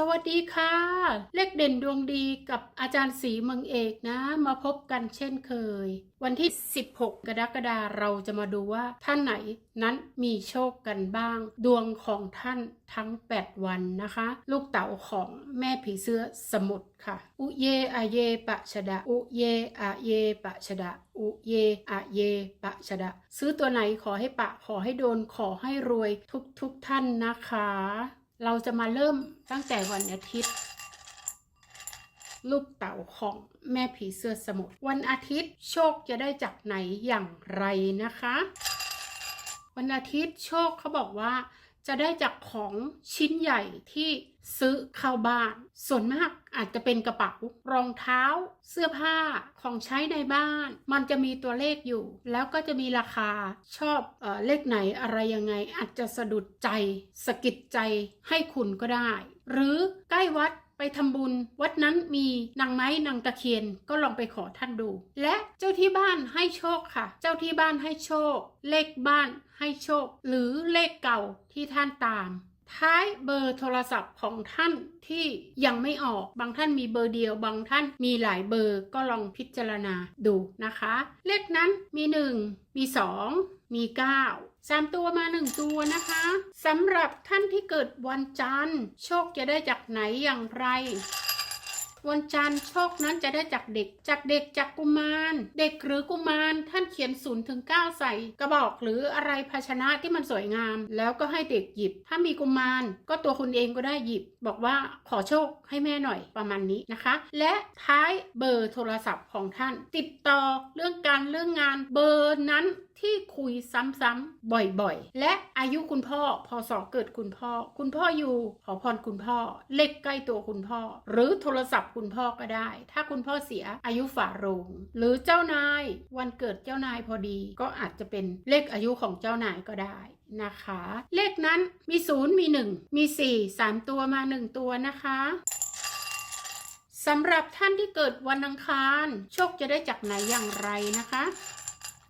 สวัสดีค่ะ เลขเด่นดวงดีกับอาจารย์ศรีเมืองเอกนะ มาพบกันเช่นเคย วันที่ 16 กรกฎาคมเราจะมาดูว่าท่านไหนนั้นมีโชคกันบ้าง ดวงของท่านทั้ง 8 วันนะคะ ลูกเต๋าของแม่ผีเสื้อสมุทรค่ะ อุเยอาเยปะชดะ อุเยอาเยปะชดะอุเยอาเย ปะชดะ ซื้อตัวไหนขอให้ปะขอให้โดนขอให้รวยทุกทุกท่านนะคะ เราจะมาเริ่มตั้งแต่วันอาทิตย์ ลูกเต๋าของแม่ผีเสื้อสมุทรวันอาทิตย์โชคจะได้จากไหนอย่างไรนะคะ วันอาทิตย์โชคเขาบอกว่า จะได้จากของชิ้นใหญ่ที่ซื้อเข้าบ้าน ส่วนมากอาจจะเป็นกระเป๋ารองเท้า เสื้อผ้าของใช้ในบ้าน มันจะมีตัวเลขอยู่ แล้วก็จะมีราคาชอบเออเลขไหนอะไรยังไง อาจจะสะดุดใจสะกิดใจให้คุณก็ได้ หรือใกล้วัด ไปทำบุญ วัดนั้นมีนางไม้นางตะเคียนก็ลองไปขอท่านดู และเจ้าที่บ้านให้โชคค่ะ เจ้าที่บ้านให้โชค เลขบ้านให้โชค หรือเลขเก่าที่ท่านตาม ท้ายเบอร์โทรศัพท์ของท่านที่ยังไม่ออก บางท่านมีเบอร์เดียว บางท่านมีหลายเบอร์ก็ลองพิจารณาดูนะคะ เลขนั้นมี 1 มี 2 มี9สามตัวมาหนึ่งตัวนะคะสำหรับท่านที่เกิดวันจันทร์ โชคจะได้จากไหนอย่างไร วันจันทร์โชคนั้นจะได้จากเด็ก จากเด็กจากกุมาร เด็กหรือกุมารท่านเขียนศูนย์ถึงเก้าใส่กระบอกหรืออะไรภาชนะที่มันสวยงาม แล้วก็ให้เด็กหยิบ ถ้ามีกุมาร ก็ตัวคุณเองก็ได้หยิบ บอกว่าขอโชคให้แม่หน่อยประมาณนี้นะคะ และท้ายเบอร์โทรศัพท์ของท่าน ติดต่อเรื่องการเรื่องงานเบอร์นั้น ที่คุยซ้ำๆบ่อยๆ และอายุคุณพ่อพศเกิดคุณพ่อ คุณพ่ออยู่ขอพรคุณพ่อ เลขใกล้ตัวคุณพ่อ หรือโทรศัพท์คุณพ่อก็ได้ ถ้าคุณพ่อเสียอายุฝาโรงหรือเจ้านายวันเกิดเจ้านายพอดี ก็อาจจะเป็นเลขอายุของเจ้านายก็ได้นะคะ เลขนั้นมีศูนย์มีหนึ่งมีสี่สามตัวมาหนึ่งตัวนะคะสำหรับท่านที่เกิดวันอังคาร โชคจะได้จากไหนอย่างไรนะคะ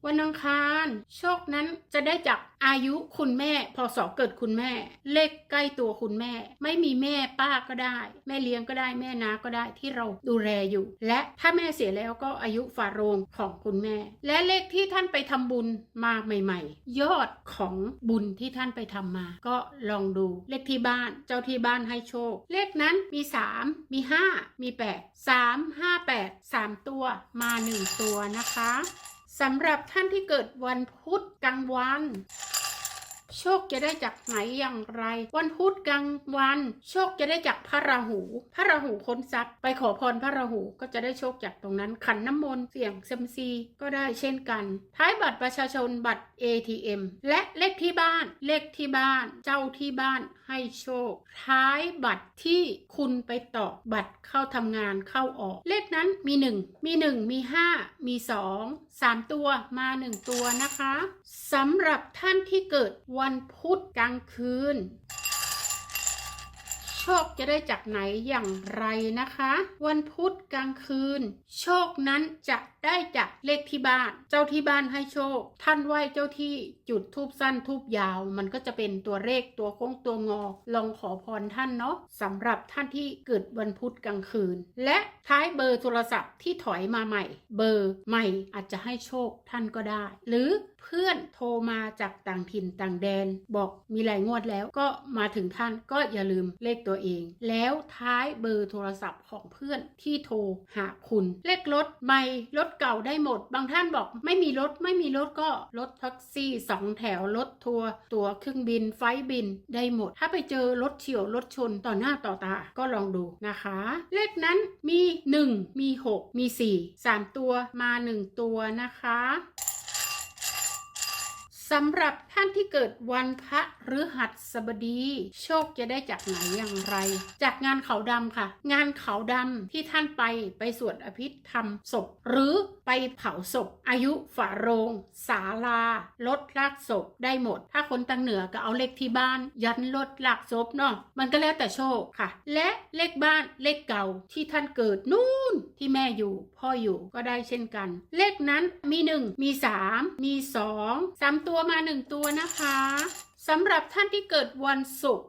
วันอังคาร โชคนั้นจะได้จากอายุคุณแม่พศเกิดคุณแม่ เลขใกล้ตัวคุณแม่ ไม่มีแม่ป้าก็ได้ แม่เลี้ยงก็ได้แม่นาก็ได้ที่เราดูแลอยู่ และถ้าแม่เสียแล้วก็อายุฝาโรงของคุณแม่ และเลขที่ท่านไปทำบุญมาใหม่ ๆ ยอดของบุญที่ท่านไปทำมา ก็ลองดูเลขที่บ้านเจ้าที่บ้านให้โชค เลขนั้นมี 3 มี 5 มี 8 3 5 8 3 ตัวมา 1 ตัวนะคะ สำหรับท่านที่เกิดวันพุธกลางวัน โชคจะได้จากไหนอย่างไร วันพุธกลางวัน โชคจะได้จากพระราหู พระราหูค้นทรัพย์ ไปขอพรพระราหูก็จะได้โชคจากตรงนั้น ขันน้ำมนต์เสี่ยงเซมซีก็ได้เช่นกัน ท้ายบัตรประชาชนบัตร ATM และเลขที่บ้าน เลขที่บ้าน เจ้าที่บ้านให้โชค ท้ายบัตรที่คุณไปต่อบัตรเข้าทำงานเข้าออก เลขนั้นมี 1 มี 1 มี 5 มี 2 3 ตัวมา 1 ตัวนะคะสำหรับท่านที่เกิดววันพุธกลางคืน คจะได้จากไหนอย่างไรนะคะ วันพุธกลางคืน โชคนั้นจะได้จากเลขที่บ้าน เจ้าที่บ้านให้โชค ท่านไหว้เจ้าที่จุดทูบสั้นทูบยาว มันก็จะเป็นตัวเลขตัวโค้งตัวงอ ลองขอพรท่านเนาะสำหรับท่านที่เกิดวันพุธกลางคืน และท้ายเบอร์โทรศัพท์ที่ถอยมาใหม่ เบอร์ใหม่อาจจะให้โชคท่านก็ได้ หรือเพื่อนโทรมาจากต่างถิ่นต่างแดน บอกมีหลายงวดแล้วก็มาถึงท่านก็อย่าลืมเลขตัวเอง แล้วท้ายเบอร์โทรศัพท์ของเพื่อนที่โทรหาคุณ เลขรถใหม่รถเก่าได้หมด บางท่านบอกไม่มีรถไม่มีรถก็รถแท็กซี่สองแถวรถทัวร์ตั๋วเครื่องบินไฟล์บินได้หมด ถ้าไปเจอรถเฉียวรถชนต่อหน้าต่อตาก็ลองดูนะคะ เลขนั้นมี 1 มี 6 มี 4 3 ตัวมา 1 ตัวนะคะ สำหรับท่านที่เกิดวันพระหรือหัสบดี โชคจะได้จากไหนอย่างไร จากงานเขาดำค่ะ งานเขาดำที่ท่านไปไปสวดอภิธรรมศพ หรือไปเผาศพ อายุฝาโรง ศาลาลดลากศพได้หมด ถ้าคนตังเหนือก็เอาเลขที่บ้าน ยันลดลากศพเนาะมันก็แล้วแต่โชคค่ะ และเลขบ้านเลขเก่าที่ท่านเกิดนู่นที่แม่อยู่ พ่ออยู่ก็ได้เช่นกัน เลขนั้นมีหนึ่งมีสามมีสองสามตัวมาหนึ่งตัวนะคะสำหรับท่านที่เกิดวันศุกร์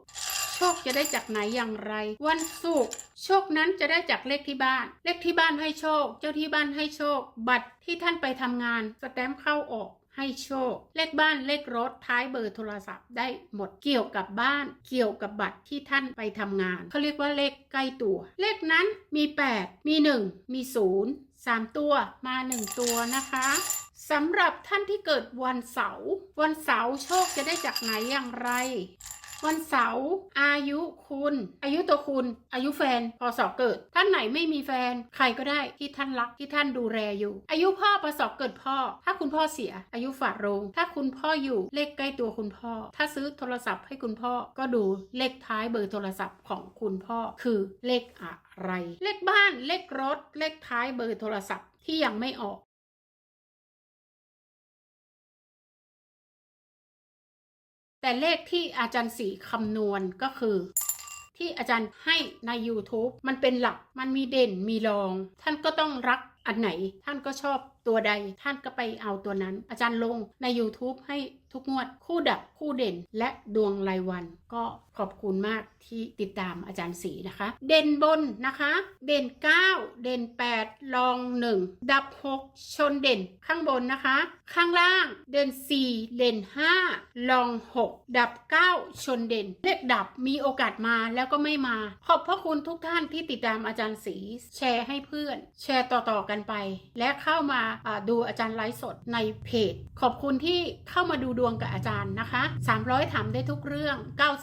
โชชคจะได้จากไหนอย่างไร วันศุกร์โชคนั้นจะได้จากเลขที่บ้าน เลขที่บ้านให้โชค เจ้าที่บ้านให้โชค บัตรที่ท่านไปทำงานสแตมป์เข้าออกให้โชค เลขบ้านเลขรถท้ายเบอร์โทรศัพท์ได้หมดเกี่ยวกับบ้าน เกี่ยวกับบัตรที่ท่านไปทำงานเขาเรียกว่าเลขใกล้ตัว เลขนั้นมี 8 มี 1 มี 0 3 ตัวมา 1 ตัวนะคะ สำหรับท่านที่เกิดวันเสาร์วันเสาร์โชคจะได้จากไหนอย่างไร วันเสาร์อายุคุณ อายุตัวคุณ อายุแฟนพศเกิด ท่านไหนไม่มีแฟน ใครก็ได้ที่ท่านรักที่ท่านดูแลอยู่ อายุพ่อพศเกิดพ่อ ถ้าคุณพ่อเสีย อายุฝาโรง ถ้าคุณพ่ออยู่เลขใกล้ตัวคุณพ่อ ถ้าซื้อโทรศัพท์ให้คุณพ่อก็ดูเลขท้ายเบอร์โทรศัพท์ของคุณพ่อคือเลขอะไร เลขบ้านเลขรถ เลขท้ายเบอร์โทรศัพท์ที่ยังไม่ออก แต่เลขที่อาจารย์สีคำนวณก็คือ ที่อาจารย์ให้ใน YouTube มันเป็นหลักมันมีเด่นมีรอง ท่านก็ต้องรักอันไหน ท่านก็ชอบตัวใด ท่านก็ไปเอาตัวนั้น อาจารย์ลงใน YouTube ให้ ทุกงวด คู่ดับคู่เด่น และดวงรายวัน ก็ขอบคุณมากที่ติดตามอาจารย์สีนะคะ เด่นบนนะคะ เด่น 9 เด่น8รอง 1 ดับ 6 ชนเด่นข้างบนนะคะ ข้างล่างเด่น 4 เด่น5รอง 6 ดับ 9 ชนเด่น เลขดับมีโอกาสมาแล้วก็ไม่มา ขอบพระคุณทุกท่านที่ติดตามอาจารย์สีแชร์ให้เพื่อน แชร์ต่อๆกันไป และเข้ามาดูอาจารย์ไลฟ์สดในเพจ ขอบคุณที่เข้ามาดูดวงกับอาจารย์นะคะ 300 ถามได้ทุกเรื่อง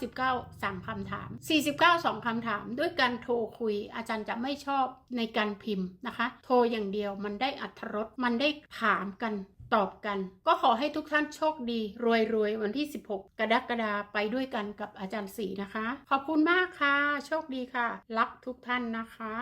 99 3คำถาม 49 2คำถาม ด้วยการโทรคุย อาจารย์จะไม่ชอบในการพิมพ์นะคะ โทรอย่างเดียวมันได้อัธรสมันได้ถามกันตอบกัน ก็ขอให้ทุกท่านโชคดี รวยรวยวันที่ 16 กรกฎาไปด้วยกันกับอาจารย์สีนะคะ ขอบคุณมากค่ะ โชคดีค่ะ รักทุกท่านนะคะ